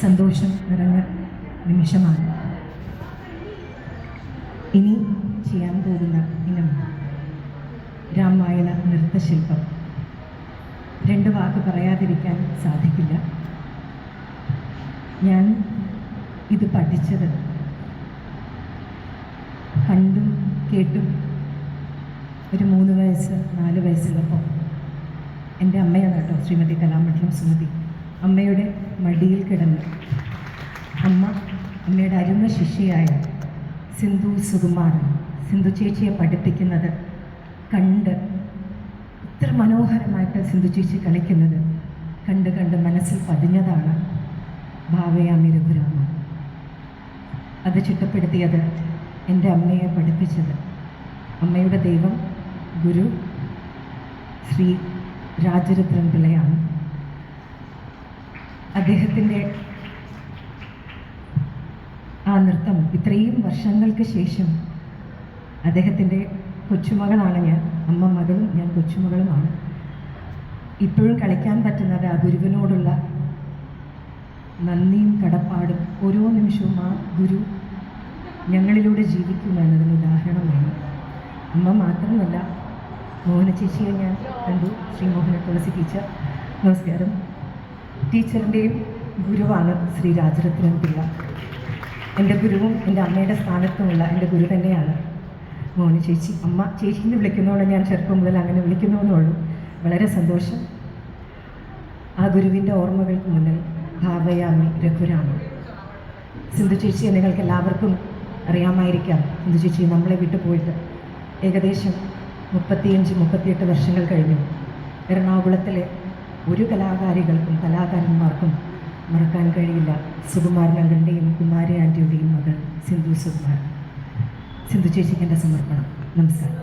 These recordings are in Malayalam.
സന്തോഷം നിറഞ്ഞ നിമിഷമാണ്. ഇനി ചെയ്യാൻ പോകുന്ന ഇനം രാമായണ നൃത്തശില്പം. രണ്ട് വാക്ക് പറയാതിരിക്കാൻ സാധിക്കില്ല. ഞാൻ ഇത് പഠിച്ചത് കണ്ടും കേട്ടും ഒരു മൂന്ന് വയസ്സ് നാല് വയസ്സുള്ളപ്പോൾ. എന്റെ അമ്മയാണ് കേട്ടോ ശ്രീമതി കലാമണ്ഡലം സുമതി. അമ്മയുടെ മടിയിൽ കിടന്നു. അമ്മ അമ്മയുടെ അരുമ ശിഷ്യയായ സിന്ധു സുകുമാർ സിന്ധു ചേച്ചിയെ പഠിപ്പിക്കുന്നത് കണ്ട് ഇത്ര മനോഹരമായിട്ട് സിന്ധു ചേച്ചി കളിക്കുന്നത് കണ്ട് കണ്ട് മനസ്സിൽ പതിഞ്ഞതാണ് ഭാവയാമി രഘുരാമ അത് ചിട്ടപ്പെടുത്തിയത് എന്റെ അമ്മയെ പഠിപ്പിച്ചത്. അമ്മയുടെ ദൈവം ഗുരു ശ്രീ രാജരുദ്രൻ പിള്ളയാണ്. അദ്ദേഹത്തിന്റെ ആ നൃത്തം ഇത്രയും വർഷങ്ങൾക്ക് ശേഷം അദ്ദേഹത്തിന്റെ കൊച്ചുമകളാണ് ഞാൻ. അമ്മ മകളും ഞാൻ കൊച്ചുമകളുമാണ്. ഇപ്പോഴും കളിക്കാൻ പറ്റുന്നത് ആ ഗുരുവിനോടുള്ള നന്ദിയും കടപ്പാടും ഓരോ നിമിഷവും ആ ഗുരു ഞങ്ങളിലൂടെ ജീവിക്കുമെന്നതിന് ഉദാഹരണമാണ്. അമ്മ മാത്രമല്ല മോഹന ചേച്ചിയെ ഞാൻ കണ്ടു. ശ്രീ മോഹന തുളസി ടീച്ചർ നമസ്കാരം. ടീച്ചറിന്റെയും ഗുരുവാണ് ശ്രീ രാജരത്നം പിള്ള എന്റെ ഗുരുവും എന്റെ അമ്മയുടെ സ്ഥാനത്തുമുള്ള എന്റെ ഗുരു തന്നെയാണ്. മോന് ചേച്ചി അമ്മ ചേച്ചിന്ന് വിളിക്കുന്നതോടെ ഞാൻ ചെറുപ്പം മുതൽ അങ്ങനെ വിളിക്കുന്നുവെന്നുള്ളൂ. വളരെ സന്തോഷം. ആ ഗുരുവിന്റെ ഓർമ്മകൾക്ക് മുന്നിൽ ഭാവയാമി രഘുരാമ സിന്ധു ചേച്ചിയെ നിങ്ങൾക്ക് എല്ലാവർക്കും അറിയാമായിരിക്കാം. സിന്ധു ചേച്ചി നമ്മളെ വിട്ടു പോയിട്ട് ഏകദേശം മുപ്പത്തിയഞ്ച് മുപ്പത്തിയെട്ട് വർഷങ്ങൾ കഴിഞ്ഞു. എറണാകുളത്തിലെ ഒരു കലാകാരികൾക്കും കലാകാരന്മാർക്കും മറക്കാൻ കഴിയില്ല. സുകുമാരൻ അങ്കിളിന്റെയും കുമാരി ആന്റിയുടെയും മകൾ സിന്ധു സുകുമാരൻ. സിന്ധു ചേച്ചിക്ക് എന്റെ സമർപ്പണം. നമസ്കാരം.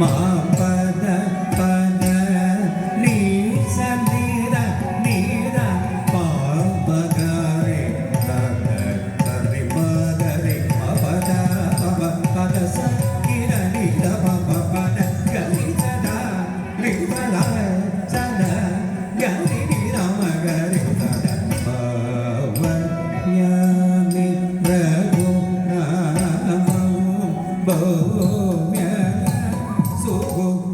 മഹാപദ പദ നീ സന്നിധ നീത പാപകാരി ഹരി പദരി പദ പവ പദ സഖിര നീത പവ പദ ഗരി സദ നീതല സദ ഗരി നീതമ ഗരി സദ പവയാമി പ്രഗുണമം ഭൂമ്യ Oh,